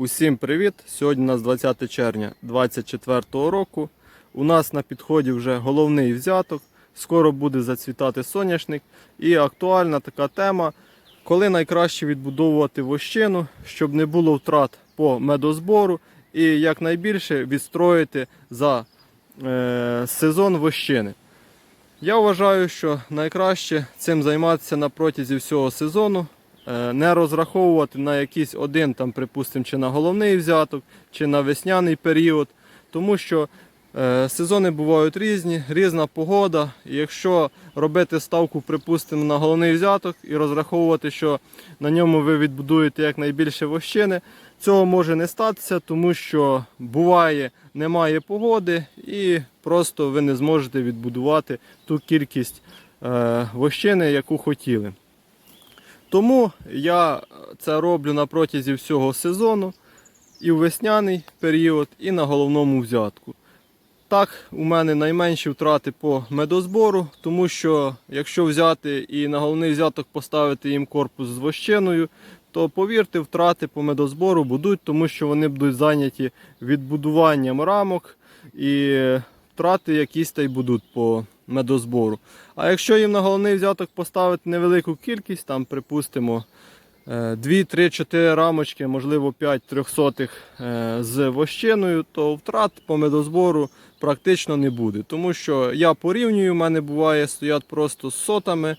Усім привіт! Сьогодні у нас 20 червня 2024 року. У нас на підході вже головний взяток. Скоро буде зацвітати соняшник. І актуальна така тема, коли найкраще відбудовувати вощину, щоб не було втрат по медозбору і якнайбільше відстроїти за е, сезон вощини. Я вважаю, що найкраще цим займатися на протязі всього сезону, Е, не розраховувати на якийсь один, там, припустимо, чи на головний взяток, чи на весняний період, тому що сезони бувають різні, різна погода. І якщо робити ставку, припустимо, на головний взяток і розраховувати, що на ньому ви відбудуєте якнайбільше вощини, цього може не статися, тому що буває, немає погоди, і просто ви не зможете відбудувати ту кількість е, вощини, яку хотіли. Тому я це роблю на протязі всього сезону, і в весняний період, і на головному взятку. Так, у мене найменші втрати по медозбору, тому що якщо взяти і на головний взяток поставити їм корпус з вощиною, то повірте, втрати по медозбору будуть, тому що вони будуть зайняті відбудуванням рамок і втрати якісь та й будуть по медозбору. А якщо їм на головний взяток поставити невелику кількість, там, припустимо, 2-3-4 рамочки, можливо 5 трьохсотих е, з вощиною, то втрат по медозбору практично не буде. Тому що я порівнюю, в мене буває стоять просто з сотами,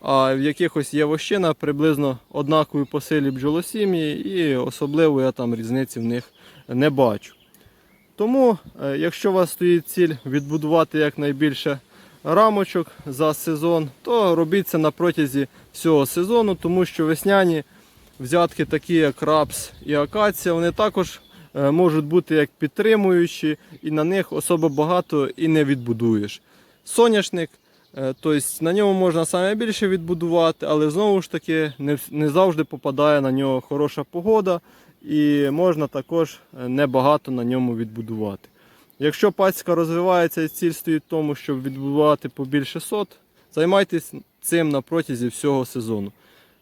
а в якихось є вощина приблизно однакові по силі бджолосім'ї, і особливо я там різниці в них не бачу. Тому, е, якщо у вас стоїть ціль відбудувати якнайбільше рамочок за сезон, то робіть це на протязі всього сезону, тому що весняні взятки, такі як рапс і акація, вони також е, можуть бути як підтримуючі, і на них особо багато і не відбудуєш. Соняшник, тобто на ньому можна саме більше відбудувати, але знову ж таки не, завжди попадає на нього хороша погода, і можна також е, небагато на ньому відбудувати. Якщо пацька розвивається і ціль стоїть в тому, щоб відбудувати побільше сот, займайтесь цим на протязі всього сезону.